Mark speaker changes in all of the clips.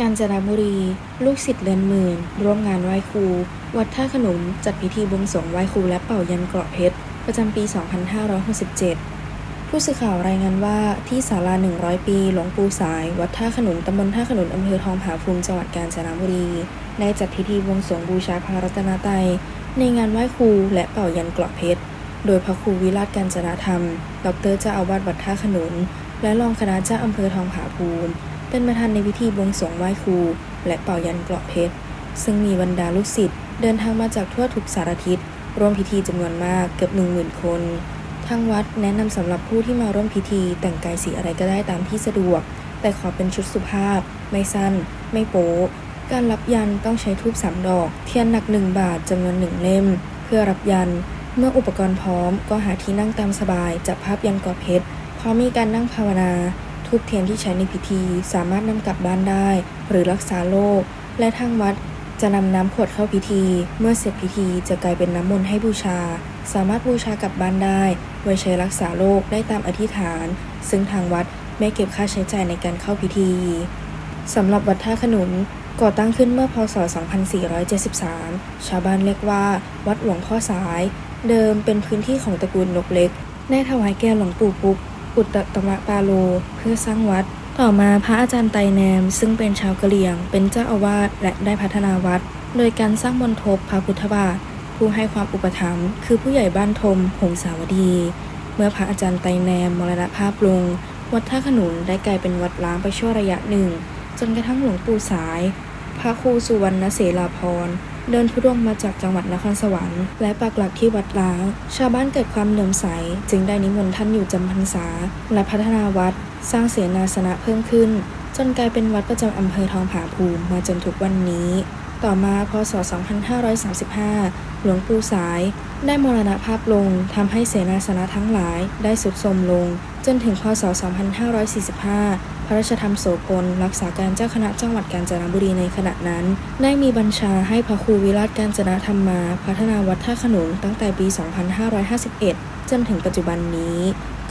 Speaker 1: กาญจนบุรี ลูกศิษย์เลือนหมื่น ร่วมงานไหว้ครู วัดท่าขนุนจัดพิธีบวงสรวงไหว้ครูและเป่ายันเกราะเพชร ประจำปี 2567 ผู้สื่อข่าวรายงานว่าที่ศาลา 100 ปีหลวงปู่สาย วัดท่าขนุนตำบลท่าขนุนอำเภอทองผาภูมิจังหวัดกาญจนบุรีได้จัดพิธีบวงสรวงบูชาพระรัตนตรัยในงานไหว้ครูและเป่ายันเกราะเพชร โดยพระครูวิราชการจนาธรรม ดรเจ้าอาวาสวัดท่าขนุน และรองคณะเจ้าอำเภอทองผาภูมิ เป็นประธานในพิธีบวงสรวงไหว้ครู และเป่ายันเกราะเพชร ซึ่งมีบรรดาลูกศิษย์เดินทางมาจากทั่วทุกสารทิศร่วมพิธีจำนวนมากเกือบหนึ่งหมื่นคนทางวัดแนะนำสำหรับผู้ที่มาร่วมพิธีแต่งกายสีอะไรก็ได้ตามที่สะดวก แต่ขอเป็นชุดสุภาพ ไม่สั้น ไม่โป๊การรับยันต้องใช้ทูบสามดอก เทียนหนักหนึ่งบาทจำนวนหนึ่งเล่ม เพื่อรับยัน เมื่ออุปกรณ์พร้อมก็หาที่นั่งตามสบายจับภาพยันกรอเพชรพร้อมมีการนั่งภาวนา ทูบเทียนที่ใช้ในพิธีสามารถนำกลับบ้านได้ หรือรักษาโรคและทางวัดจะนำน้ำขวดเข้าพิธี เมื่อเสร็จพิธีจะกลายเป็นน้ำมนต์ให้บูชา สามารถบูชากลับบ้านได้ ไว้ใช้รักษาโรคได้ตามอธิษฐาน ซึ่งทางวัดไม่เก็บค่าใช้จ่ายในการเข้าพิธีสำหรับวัดท่าขนุนก่อตั้งขึ้นเมื่อพศ 2473 ชาวบ้านเรียกว่า วัดหลวงพ่อสาย เดิมเป็นพื้นที่ของตระกูลนกเล็ก ได้ถวายแก่หลวงปู่ปุ๊ก อุตตมะปาโล เพื่อสร้างวัด ต่อมาพระอาจารย์ไตรแนม ซึ่งเป็นชาวกะเหรี่ยง เป็นเจ้าอาวาสและได้พัฒนาวัด โดยการสร้างมณฑปพระพุทธบาท ผู้ให้ความอุปถัมภ์คือผู้ใหญ่บ้านทม หงสาวดี เมื่อพระอาจารย์ไตรแนมมรณภาพลง วัดท่าขนุนได้กลายเป็นวัดล้างไปชั่วระยะหนึ่ง จนกระทั่งหลวงปู่สาย พระครูสุวรรณเสลาพรเดินทุดงมาจากจังหวัดนครสวรรค์และปักหลักที่วัดล้าง ชาวบ้านเกิดความเหลื่อมใส จึงได้นิมนต์ท่านอยู่จำพรรษา และพัฒนาวัด สร้างเสนาสนะเพิ่มขึ้น จนกลายเป็นวัดประจำอำเภอทองผาภูมิมาจนทุกวันนี้ ต่อมาพศ 2535 หลวงปู่สาย ได้มรณภาพลงทำให้เสนาสนะทั้งหลายได้สุดโทรมลง จนถึงพศ 2545 พระราชธรรมโสพลรักษาการเจ้าคณะจังหวัดกาญจนบุรีในขณะนั้น ได้มีบัญชาให้พระครูวิราชการจนธรรมมา พัฒนาวัดท่าขนุนตั้งแต่ปี 2551 จนถึงปัจจุบันนี้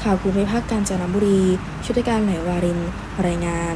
Speaker 1: ข่าวภูมิภาคกาญจนบุรี ชุติการไหลวาริน รายงาน